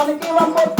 অনেকে ইমাম